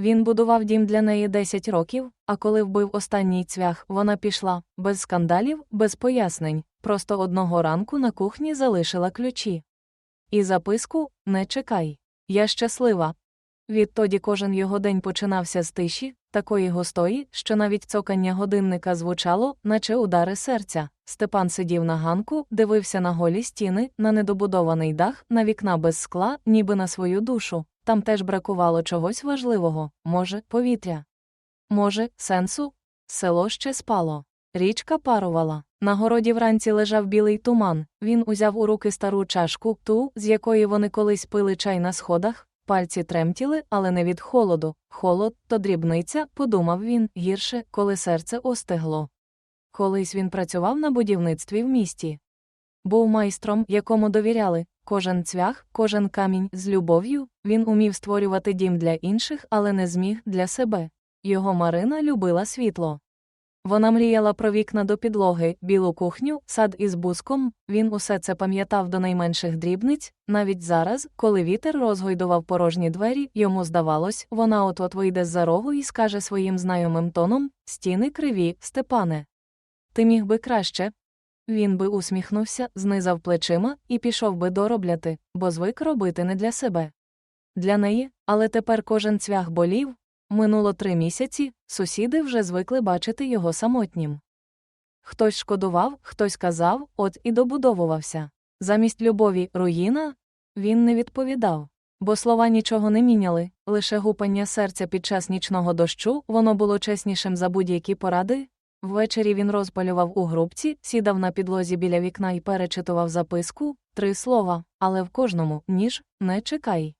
Він будував дім для неї 10 років, а коли вбив останній цвях, вона пішла, без скандалів, без пояснень, просто одного ранку на кухні залишила ключі. І записку не чекай. Я щаслива. Відтоді кожен його день починався з тиші, такої густої, що навіть цокання годинника звучало, наче удари серця. Степан сидів на ганку, дивився на голі стіни, на недобудований дах, на вікна без скла, ніби на свою душу. Там теж бракувало чогось важливого може, повітря. Може, сенсу? Село ще спало. Річка парувала. На городі вранці лежав білий туман. Він узяв у руки стару чашку, ту, з якої вони колись пили чай на сходах. Пальці тремтіли, але не від холоду. Холод то дрібниця, подумав він, гірше, коли серце остегло. Колись він працював на будівництві в місті. Був майстром, якому довіряли. Кожен цвях, кожен камінь з любов'ю, він умів створювати дім для інших, але не зміг для себе. Його Марина любила світло. Вона мріяла про вікна до підлоги, білу кухню, сад із буском. Він усе це пам'ятав до найменших дрібниць. Навіть зараз, коли вітер розгойдував порожні двері, йому здавалось, вона от-от вийде з-за рогу і скаже своїм знайомим тоном: Стіни криві, Степане. Ти міг би краще. Він би усміхнувся, знизав плечима і пішов би доробляти, бо звик робити не для себе. Для неї, але тепер кожен цвях болів. Минуло три місяці, сусіди вже звикли бачити його самотнім. Хтось шкодував, хтось казав, от і добудовувався. Замість любові руїна він не відповідав. Бо слова нічого не міняли, лише гупання серця під час нічного дощу воно було чеснішим за будь-які поради. Ввечері він розпалював у грубці, сідав на підлозі біля вікна і перечитував записку три слова, але в кожному ніж не чекай.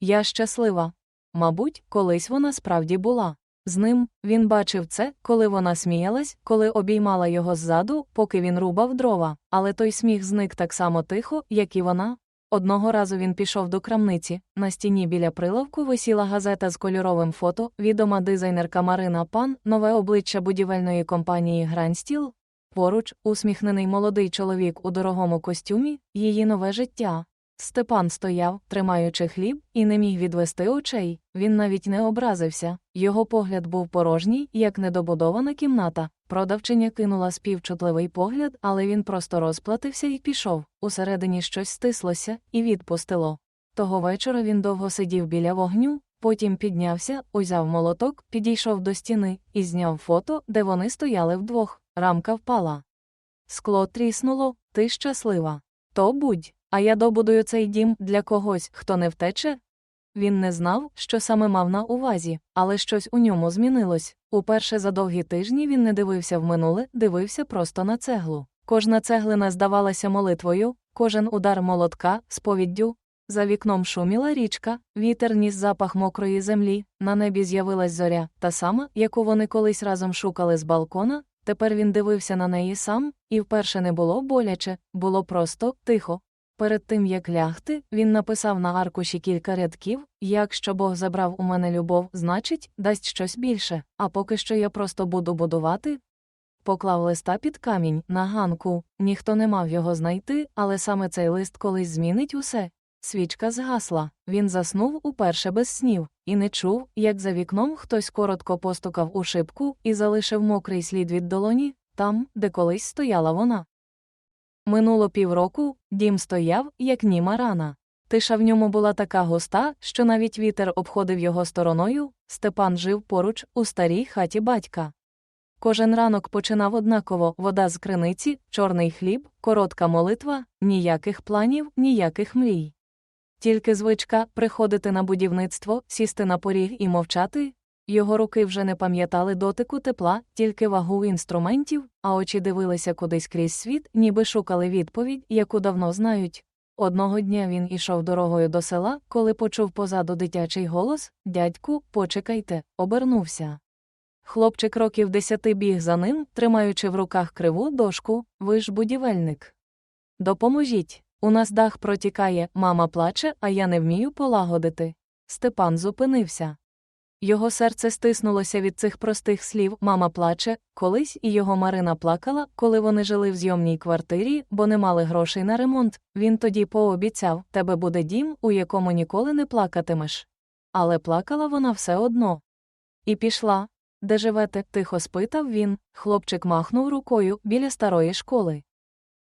Я щаслива. Мабуть, колись вона справді була. З ним він бачив це, коли вона сміялась, коли обіймала його ззаду, поки він рубав дрова, але той сміх зник так само тихо, як і вона. Одного разу він пішов до крамниці. На стіні біля прилавку висіла газета з кольоровим фото, відома дизайнерка Марина Пан, нове обличчя будівельної компанії Гранстіл. Поруч, усміхнений молодий чоловік у дорогому костюмі, її нове життя. Степан стояв, тримаючи хліб, і не міг відвести очей. Він навіть не образився. Його погляд був порожній, як недобудована кімната. Продавчиня кинула співчутливий погляд, але він просто розплатився і пішов. Усередині щось стислося і відпустило. Того вечора він довго сидів біля вогню, потім піднявся, узяв молоток, підійшов до стіни і зняв фото, де вони стояли вдвох. Рамка впала. Скло тріснуло, ти щаслива. То будь. А я добудую цей дім для когось, хто не втече? Він не знав, що саме мав на увазі, але щось у ньому змінилось. Уперше за довгі тижні він не дивився в минуле, дивився просто на цеглу. Кожна цеглина здавалася молитвою, кожен удар молотка, сповіддю. За вікном шуміла річка, вітер ніс запах мокрої землі, на небі з'явилась зоря, та сама, яку вони колись разом шукали з балкона. Тепер він дивився на неї сам, і вперше не було боляче, було просто тихо. Перед тим як лягти, він написав на аркуші кілька рядків якщо Бог забрав у мене любов, значить, дасть щось більше, а поки що я просто буду будувати. Поклав листа під камінь на ганку, ніхто не мав його знайти, але саме цей лист колись змінить усе. Свічка згасла, він заснув уперше без снів, і не чув, як за вікном хтось коротко постукав у шибку і залишив мокрий слід від долоні, там, де колись стояла вона. Минуло півроку, дім стояв, як німа рана. Тиша в ньому була така густа, що навіть вітер обходив його стороною, Степан жив поруч у старій хаті батька. Кожен ранок починав однаково вода з криниці, чорний хліб, коротка молитва, ніяких планів, ніяких мрій. Тільки звичка приходити на будівництво, сісти на поріг і мовчати, його руки вже не пам'ятали дотику тепла, тільки вагу інструментів, а очі дивилися кудись крізь світ, ніби шукали відповідь, яку давно знають. Одного дня він ішов дорогою до села, коли почув позаду дитячий голос Дядьку, почекайте, обернувся. Хлопчик років десяти біг за ним, тримаючи в руках криву дошку, ви ж будівельник. Допоможіть. У нас дах протікає, мама плаче, а я не вмію полагодити. Степан зупинився. Його серце стиснулося від цих простих слів Мама плаче, колись і його Марина плакала, коли вони жили в зйомній квартирі, бо не мали грошей на ремонт. Він тоді пообіцяв тебе буде дім, у якому ніколи не плакатимеш. але плакала вона все одно. І пішла. Де живете? тихо спитав він. Хлопчик махнув рукою біля старої школи.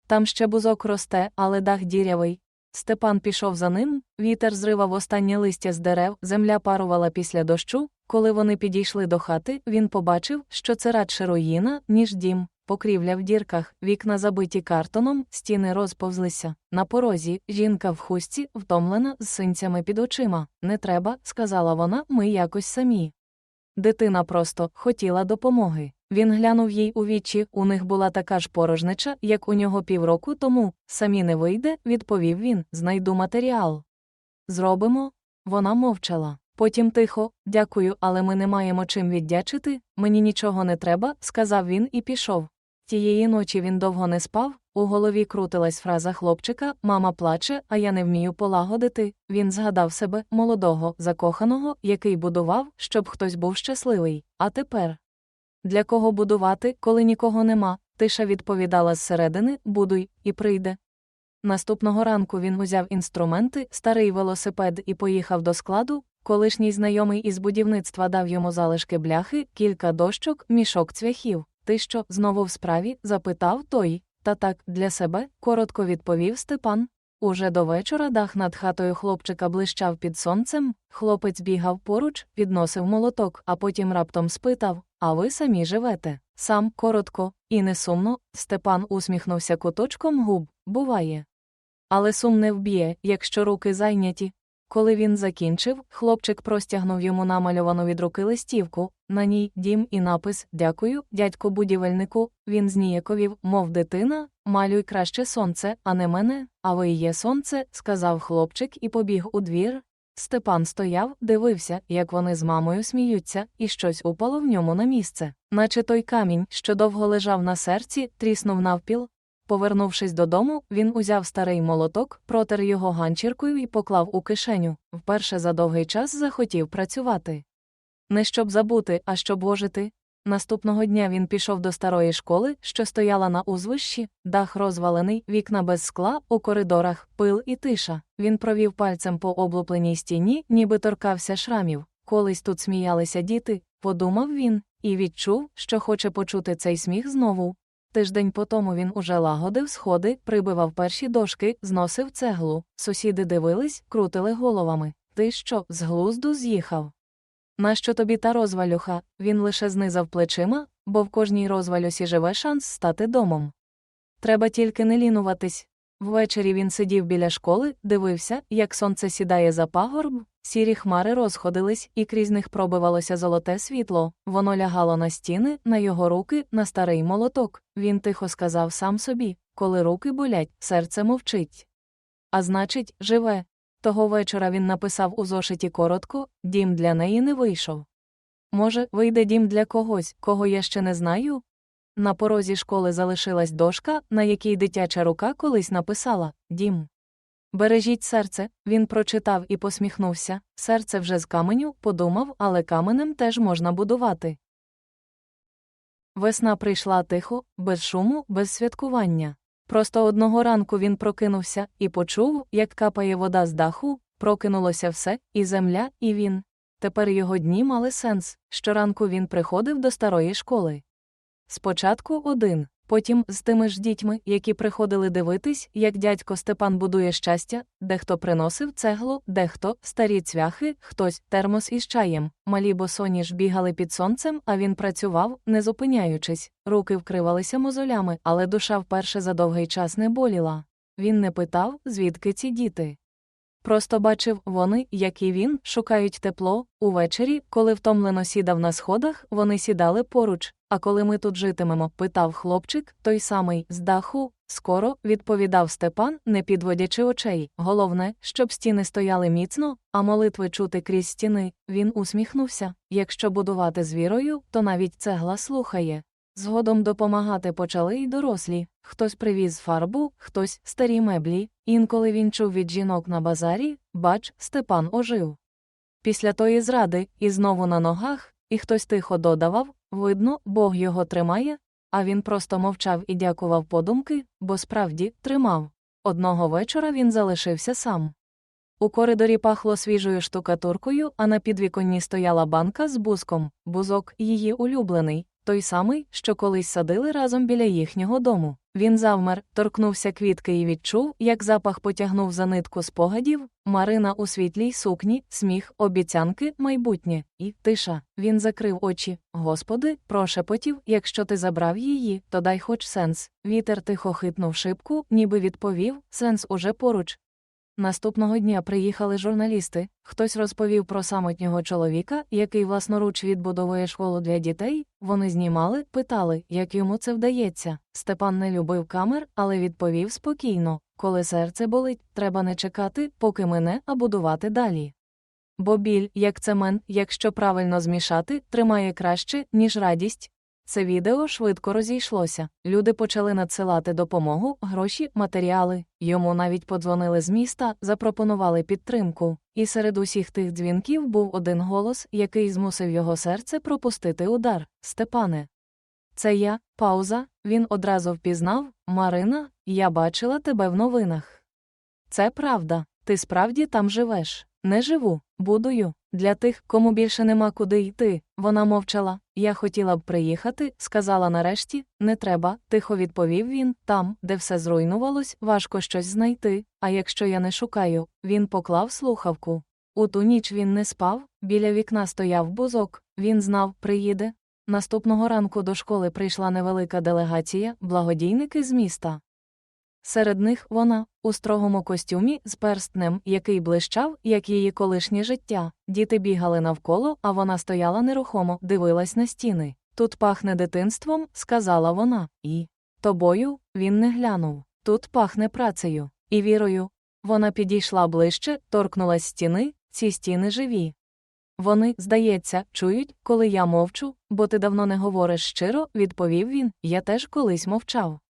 Там ще бузок росте, але дах дірявий. Степан пішов за ним, вітер зривав останнє листя з дерев, земля парувала після дощу. Коли вони підійшли до хати, він побачив, що це радше руїна, ніж дім, покрівля в дірках, вікна забиті картоном, стіни розповзлися. На порозі жінка в хустці, втомлена, з синцями під очима. Не треба, сказала вона, ми якось самі. Дитина просто хотіла допомоги. Він глянув їй у вічі, у них була така ж порожнича, як у нього півроку тому. Самі не вийде, відповів він, знайду матеріал. Зробимо. Вона мовчала. Потім тихо, дякую, але ми не маємо чим віддячити, мені нічого не треба, сказав він і пішов. Тієї ночі він довго не спав, у голові крутилась фраза хлопчика Мама плаче, а я не вмію полагодити. Він згадав себе, молодого, закоханого, який будував, щоб хтось був щасливий. А тепер. Для кого будувати, коли нікого нема? Тиша відповідала зсередини Будуй, і прийде. Наступного ранку він узяв інструменти, старий велосипед і поїхав до складу. Колишній знайомий із будівництва дав йому залишки бляхи, кілька дощок, мішок цвяхів. Ти що, знову в справі? запитав той. Та так, для себе, коротко відповів Степан. Уже до вечора дах над хатою хлопчика блищав під сонцем, хлопець бігав поруч, підносив молоток, а потім раптом спитав А ви самі живете? Сам коротко, і не сумно, Степан усміхнувся куточком губ, буває. Але сум не вб'є, якщо руки зайняті. Коли він закінчив, хлопчик простягнув йому намальовану від руки листівку, на ній дім і напис Дякую, дядьку будівельнику. Він зніяковів, мов дитина, малюй краще сонце, а не мене, а ви є сонце, сказав хлопчик і побіг у двір. Степан стояв, дивився, як вони з мамою сміються, і щось упало в ньому на місце, наче той камінь, що довго лежав на серці, тріснув навпіл, Повернувшись додому, він узяв старий молоток, протер його ганчіркою і поклав у кишеню. Вперше за довгий час захотів працювати. Не щоб забути, а щоб ожити. Наступного дня він пішов до старої школи, що стояла на узвищі, дах розвалений, вікна без скла, у коридорах, пил і тиша. Він провів пальцем по облупленій стіні, ніби торкався шрамів. Колись тут сміялися діти, подумав він, і відчув, що хоче почути цей сміх знову. Тиждень по тому він уже лагодив сходи, прибивав перші дошки, зносив цеглу. Сусіди дивились, крутили головами. Ти що, з глузду з'їхав? Нащо тобі та розвалюха? Він лише знизав плечима, бо в кожній розвалюсі живе шанс стати домом. Треба тільки не лінуватись. Ввечері він сидів біля школи, дивився, як сонце сідає за пагорб, Сірі хмари розходились, і крізь них пробивалося золоте світло, воно лягало на стіни, на його руки, на старий молоток. Він тихо сказав сам собі коли руки болять, серце мовчить. А значить, живе. Того вечора він написав у зошиті коротко дім для неї не вийшов. Може, вийде дім для когось, кого я ще не знаю? На порозі школи залишилась дошка, на якій дитяча рука колись написала Дім. Бережіть серце, він прочитав і посміхнувся. Серце вже з каменю, подумав, але каменем теж можна будувати. Весна прийшла тихо, без шуму, без святкування. Просто одного ранку він прокинувся і почув, як капає вода з даху, прокинулося все, і земля, і він. Тепер його дні мали сенс. Щоранку він приходив до старої школи. Спочатку один, Потім з тими ж дітьми, які приходили дивитись, як дядько Степан будує щастя, дехто приносив цеглу, дехто старі цвяхи, хтось термос із чаєм. Малі босоні ж бігали під сонцем, а він працював, не зупиняючись. Руки вкривалися мозолями, але душа вперше за довгий час не боліла. Він не питав, звідки ці діти. Просто бачив, вони, як і він, шукають тепло. Увечері, коли втомлено сідав на сходах, вони сідали поруч. А коли ми тут житимемо? питав хлопчик, той самий з даху. Скоро, відповідав Степан, не підводячи очей. Головне, щоб стіни стояли міцно, а молитви чути крізь стіни. Він усміхнувся. Якщо будувати з вірою, то навіть цегла слухає. Згодом допомагати почали й дорослі. Хтось привіз фарбу, хтось старі меблі. Інколи він чув від жінок на базарі, бач, Степан ожив. Після тої зради, і знову на ногах, і хтось тихо додавав видно, Бог його тримає, а він просто мовчав і дякував подумки, бо справді тримав. Одного вечора він залишився сам. У коридорі пахло свіжою штукатуркою, а на підвіконні стояла банка з бузком, бузок її улюблений, той самий, що колись садили разом біля їхнього дому. Він завмер, торкнувся квітки і відчув, як запах потягнув за нитку спогадів, Марина у світлій сукні, сміх, обіцянки, майбутнє, і тиша. Він закрив очі. Господи, прошепотів, якщо ти забрав її, то дай хоч сенс. Вітер тихо хитнув шибку, ніби відповів, сенс уже поруч. Наступного дня приїхали журналісти. Хтось розповів про самотнього чоловіка, який власноруч відбудовує школу для дітей. Вони знімали, питали, як йому це вдається. Степан не любив камер, але відповів спокійно: коли серце болить, треба не чекати, поки мене, а будувати далі. Бо біль, як цемент, якщо правильно змішати, тримає краще, ніж радість. Це відео швидко розійшлося. Люди почали надсилати допомогу, гроші, матеріали. Йому навіть подзвонили з міста, запропонували підтримку. І серед усіх тих дзвінків був один голос, який змусив його серце пропустити удар. Степане. Це я, пауза. Він одразу впізнав Марина, я бачила тебе в новинах. Це правда. Ти справді там живеш. Не живу, будую. Для тих, кому більше нема куди йти. Вона мовчала. Я хотіла б приїхати, сказала нарешті, не треба, тихо відповів він. Там, де все зруйнувалось, важко щось знайти. А якщо я не шукаю, він поклав слухавку. У ту ніч він не спав, біля вікна стояв бузок, він знав, приїде. Наступного ранку до школи прийшла невелика делегація, благодійники з міста. Серед них вона, у строгому костюмі з перстнем, який блищав, як її колишнє життя. Діти бігали навколо, а вона стояла нерухомо, дивилась на стіни. Тут пахне дитинством, сказала вона, і тобою він не глянув. Тут пахне працею і вірою. Вона підійшла ближче, торкнулась стіни, ці стіни живі. Вони, здається, чують, коли я мовчу, бо ти давно не говориш щиро, відповів він, я теж колись мовчав.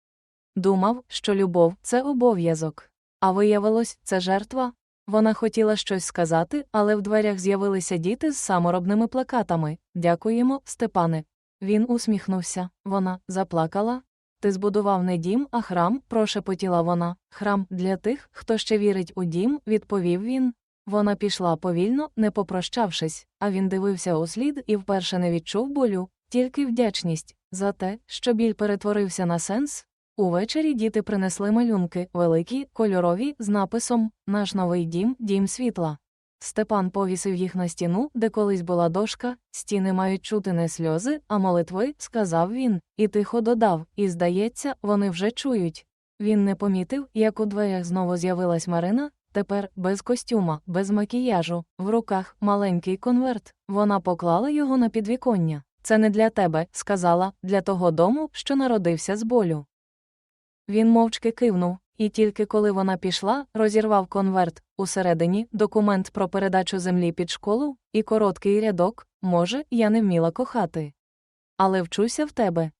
Думав, що любов це обов'язок. А виявилось, це жертва. Вона хотіла щось сказати, але в дверях з'явилися діти з саморобними плакатами. Дякуємо, Степане. Він усміхнувся. Вона заплакала. Ти збудував не дім, а храм, прошепотіла вона. Храм для тих, хто ще вірить у дім, відповів він. Вона пішла повільно, не попрощавшись, а він дивився услід і вперше не відчув болю, тільки вдячність за те, що біль перетворився на сенс, Увечері діти принесли малюнки, великі, кольорові, з написом Наш новий дім, дім світла. Степан повісив їх на стіну, де колись була дошка, стіни мають чути не сльози, а молитви, сказав він, і тихо додав, і, здається, вони вже чують. Він не помітив, як у дверях знову з'явилась Марина, тепер без костюма, без макіяжу, в руках маленький конверт. Вона поклала його на підвіконня. Це не для тебе, сказала, для того дому, що народився з болю. Він мовчки кивнув, і тільки коли вона пішла, розірвав конверт усередині документ про передачу землі під школу і короткий рядок може, я не вміла кохати. Але вчуся в тебе.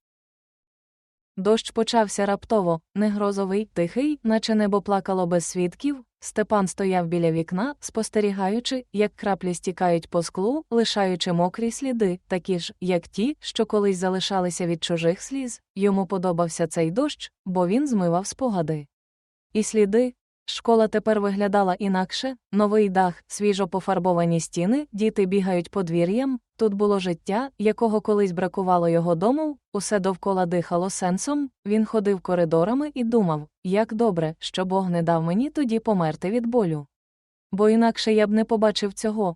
Дощ почався раптово, негрозовий, тихий, наче небо плакало без свідків. Степан стояв біля вікна, спостерігаючи, як краплі стікають по склу, лишаючи мокрі сліди, такі ж, як ті, що колись залишалися від чужих сліз. Йому подобався цей дощ, бо він змивав спогади. І сліди. Школа тепер виглядала інакше новий дах, свіжо пофарбовані стіни, діти бігають подвір'ям. Тут було життя, якого колись бракувало його дому, усе довкола дихало сенсом. Він ходив коридорами і думав, як добре, що Бог не дав мені тоді померти від болю. Бо інакше я б не побачив цього.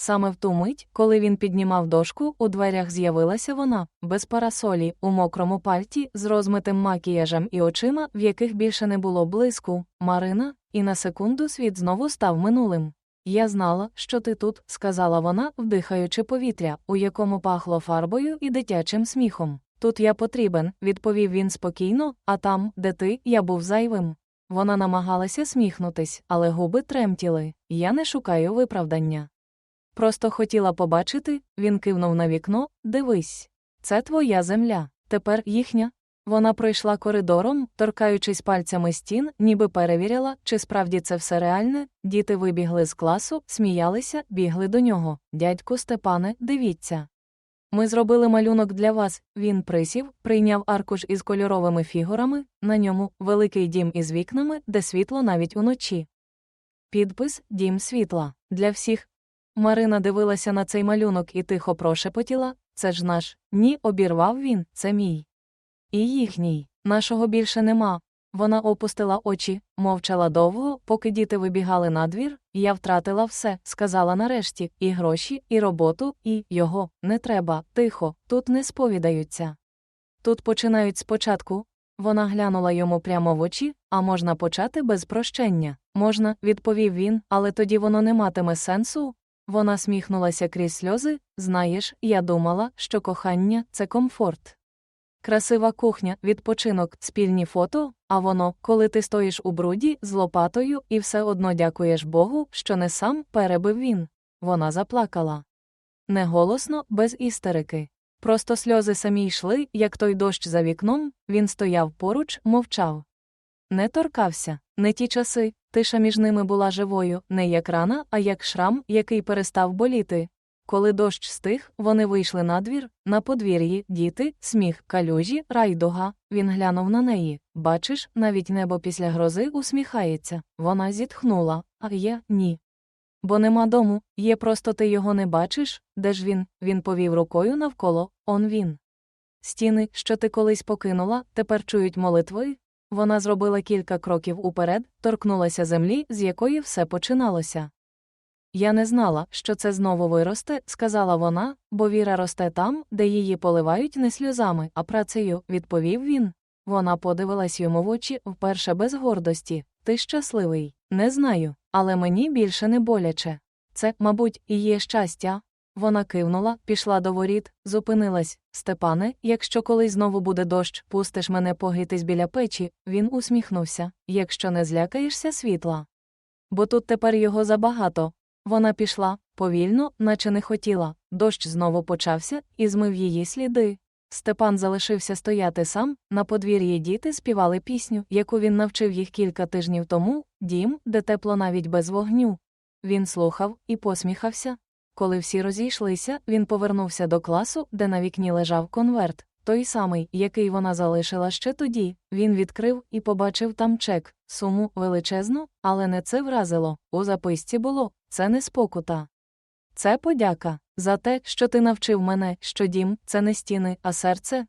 Саме в ту мить, коли він піднімав дошку, у дверях з'явилася вона, без парасолі, у мокрому пальті, з розмитим макіяжем і очима, в яких більше не було блиску, Марина, і на секунду світ знову став минулим. Я знала, що ти тут, сказала вона, вдихаючи повітря, у якому пахло фарбою і дитячим сміхом. Тут я потрібен, відповів він спокійно, а там, де ти, я був зайвим. Вона намагалася сміхнутись, але губи тремтіли. Я не шукаю виправдання. Просто хотіла побачити, він кивнув на вікно, дивись. Це твоя земля, тепер їхня. Вона пройшла коридором, торкаючись пальцями стін, ніби перевіряла, чи справді це все реальне. Діти вибігли з класу, сміялися, бігли до нього. Дядьку Степане, дивіться. Ми зробили малюнок для вас. Він присів, прийняв аркуш із кольоровими фігурами, на ньому великий дім із вікнами, де світло навіть уночі. Підпис Дім світла. Для всіх. Марина дивилася на цей малюнок і тихо прошепотіла це ж наш. Ні, обірвав він, це мій. І їхній. Нашого більше нема. Вона опустила очі, мовчала довго, поки діти вибігали на двір, я втратила все, сказала нарешті, і гроші, і роботу, і його не треба, тихо, тут не сповідаються. Тут починають спочатку. Вона глянула йому прямо в очі, а можна почати без прощення. Можна, відповів він, але тоді воно не матиме сенсу. Вона сміхнулася крізь сльози. Знаєш, я думала, що кохання це комфорт. Красива кухня, відпочинок, спільні фото, а воно, коли ти стоїш у бруді з лопатою і все одно дякуєш Богу, що не сам перебив він. Вона заплакала. Не голосно, без істерики. Просто сльози самі йшли, як той дощ за вікном, він стояв поруч, мовчав. Не торкався, не ті часи, тиша між ними була живою, не як рана, а як шрам, який перестав боліти. Коли дощ стих, вони вийшли на двір, на подвір'ї, діти, сміх, калюжі, райдуга. Він глянув на неї. Бачиш, навіть небо після грози усміхається. Вона зітхнула, а я ні. Бо нема дому, є просто ти його не бачиш, де ж він? Він повів рукою навколо, он він. Стіни, що ти колись покинула, тепер чують молитви. Вона зробила кілька кроків уперед, торкнулася землі, з якої все починалося. Я не знала, що це знову виросте, сказала вона, бо віра росте там, де її поливають не сльозами, а працею, відповів він. Вона подивилась йому в очі вперше без гордості. Ти щасливий? Не знаю, але мені більше не боляче. Це, мабуть, і є щастя. Вона кивнула, пішла до воріт, зупинилась. Степане, якщо колись знову буде дощ, пустиш мене погрітись біля печі, він усміхнувся, якщо не злякаєшся світла. Бо тут тепер його забагато. Вона пішла, повільно, наче не хотіла. Дощ знову почався і змив її сліди. Степан залишився стояти сам, на подвір'ї діти співали пісню, яку він навчив їх кілька тижнів тому, дім, де тепло навіть без вогню. Він слухав і посміхався. Коли всі розійшлися, він повернувся до класу, де на вікні лежав конверт, той самий, який вона залишила ще тоді. Він відкрив і побачив там чек, суму величезну, але не це вразило. У записці було це не спокута. Це подяка за те, що ти навчив мене, що дім це не стіни, а серце.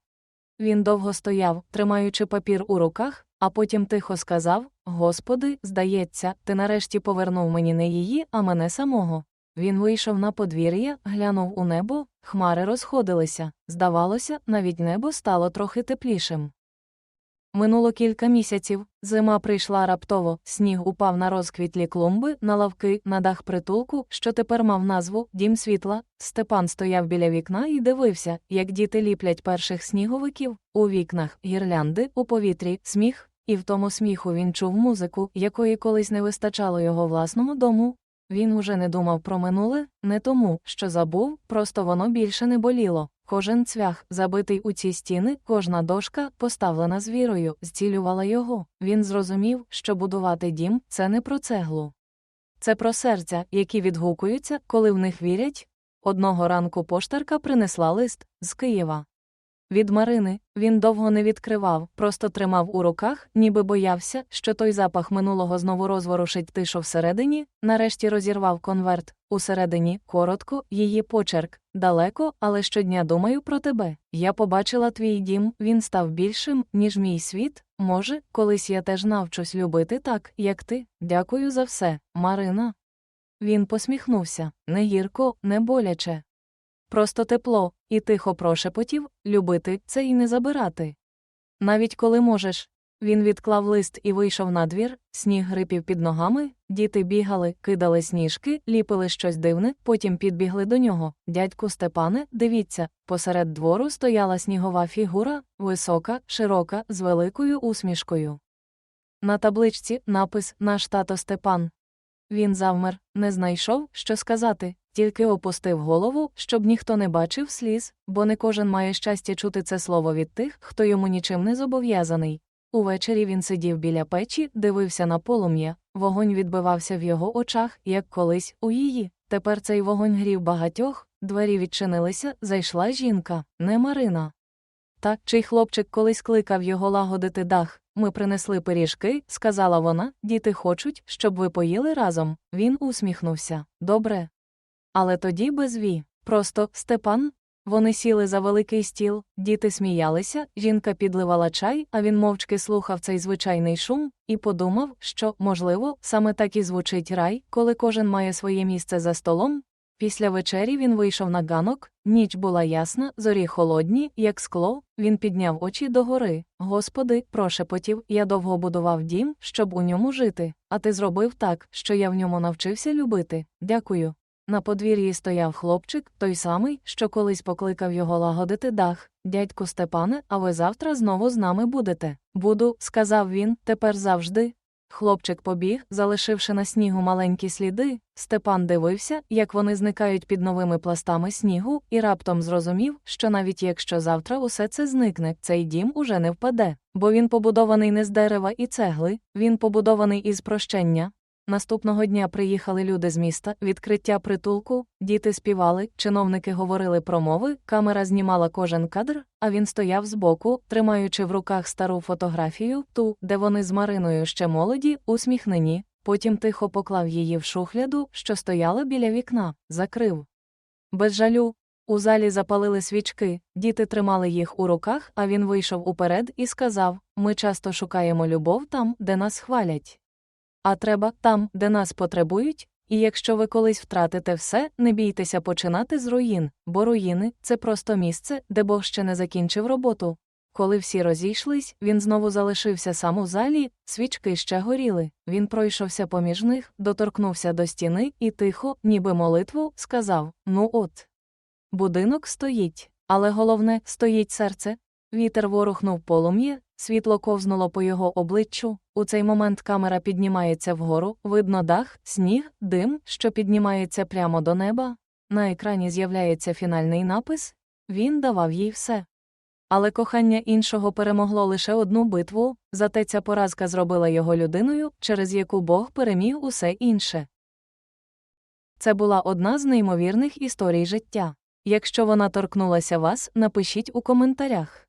Він довго стояв, тримаючи папір у руках, а потім тихо сказав Господи, здається, ти нарешті повернув мені не її, а мене самого. Він вийшов на подвір'я, глянув у небо, хмари розходилися. Здавалося, навіть небо стало трохи теплішим. Минуло кілька місяців, зима прийшла раптово, сніг упав на розквітлі клумби, на лавки, на дах притулку, що тепер мав назву Дім світла. Степан стояв біля вікна і дивився, як діти ліплять перших сніговиків, у вікнах гірлянди, у повітрі, сміх, і в тому сміху він чув музику, якої колись не вистачало його власному дому. Він уже не думав про минуле, не тому, що забув, просто воно більше не боліло. Кожен цвях, забитий у ці стіни, кожна дошка, поставлена з вірою, зцілювала його. Він зрозумів, що будувати дім це не про цеглу. Це про серця, які відгукуються, коли в них вірять. Одного ранку поштарка принесла лист з Києва. Від Марини він довго не відкривав, просто тримав у руках, ніби боявся, що той запах минулого знову розворушить тишу всередині, нарешті розірвав конверт. Усередині, коротко, її почерк, далеко, але щодня думаю про тебе. Я побачила твій дім, він став більшим, ніж мій світ. Може, колись я теж навчусь любити так, як ти. Дякую за все, Марина. Він посміхнувся не гірко, не боляче. Просто тепло, і тихо прошепотів любити це і не забирати. Навіть коли можеш. Він відклав лист і вийшов на двір, сніг грипів під ногами, діти бігали, кидали сніжки, ліпили щось дивне, потім підбігли до нього. Дядьку Степане, дивіться, посеред двору стояла снігова фігура, висока, широка, з великою усмішкою. На табличці напис Наш тато Степан. Він завмер, не знайшов, що сказати, тільки опустив голову, щоб ніхто не бачив сліз, бо не кожен має щастя чути це слово від тих, хто йому нічим не зобов'язаний. Увечері він сидів біля печі, дивився на полум'я, вогонь відбивався в його очах, як колись у її. Тепер цей вогонь грів багатьох, двері відчинилися, зайшла жінка, не Марина. Та чий хлопчик колись кликав його лагодити дах, Ми принесли пиріжки, сказала вона, діти хочуть, щоб ви поїли разом. Він усміхнувся. Добре. Але тоді без ві. Просто Степан. Вони сіли за великий стіл, діти сміялися, жінка підливала чай, а він мовчки слухав цей звичайний шум і подумав, що, можливо, саме так і звучить рай, коли кожен має своє місце за столом. Після вечері він вийшов на ганок, ніч була ясна, зорі холодні, як скло, він підняв очі догори. Господи, прошепотів, я довго будував дім, щоб у ньому жити, а ти зробив так, що я в ньому навчився любити. Дякую. На подвір'ї стояв хлопчик, той самий, що колись покликав його лагодити дах. Дядьку Степане, а ви завтра знову з нами будете. Буду, сказав він, тепер завжди. Хлопчик побіг, залишивши на снігу маленькі сліди. Степан дивився, як вони зникають під новими пластами снігу, і раптом зрозумів, що навіть якщо завтра усе це зникне, цей дім уже не впаде, бо він побудований не з дерева і цегли, він побудований із прощення. Наступного дня приїхали люди з міста, відкриття притулку, діти співали, чиновники говорили промови, камера знімала кожен кадр, а він стояв збоку, тримаючи в руках стару фотографію, ту, де вони з Мариною ще молоді, усміхнені, потім тихо поклав її в шухляду, що стояла біля вікна, закрив. Без жалю. У залі запалили свічки, діти тримали їх у руках, а він вийшов уперед і сказав: Ми часто шукаємо любов там, де нас хвалять. А треба там, де нас потребують, і якщо ви колись втратите все, не бійтеся починати з руїн, бо руїни це просто місце, де Бог ще не закінчив роботу. Коли всі розійшлись, він знову залишився сам у залі, свічки ще горіли. Він пройшовся поміж них, доторкнувся до стіни і тихо, ніби молитву, сказав: Ну от. Будинок стоїть, але головне стоїть серце. Вітер ворухнув полум'я, світло ковзнуло по його обличчю. У цей момент камера піднімається вгору, видно дах, сніг, дим, що піднімається прямо до неба. На екрані з'являється фінальний напис він давав їй все. Але кохання іншого перемогло лише одну битву, зате ця поразка зробила його людиною, через яку Бог переміг усе інше. Це була одна з неймовірних історій життя. Якщо вона торкнулася вас, напишіть у коментарях.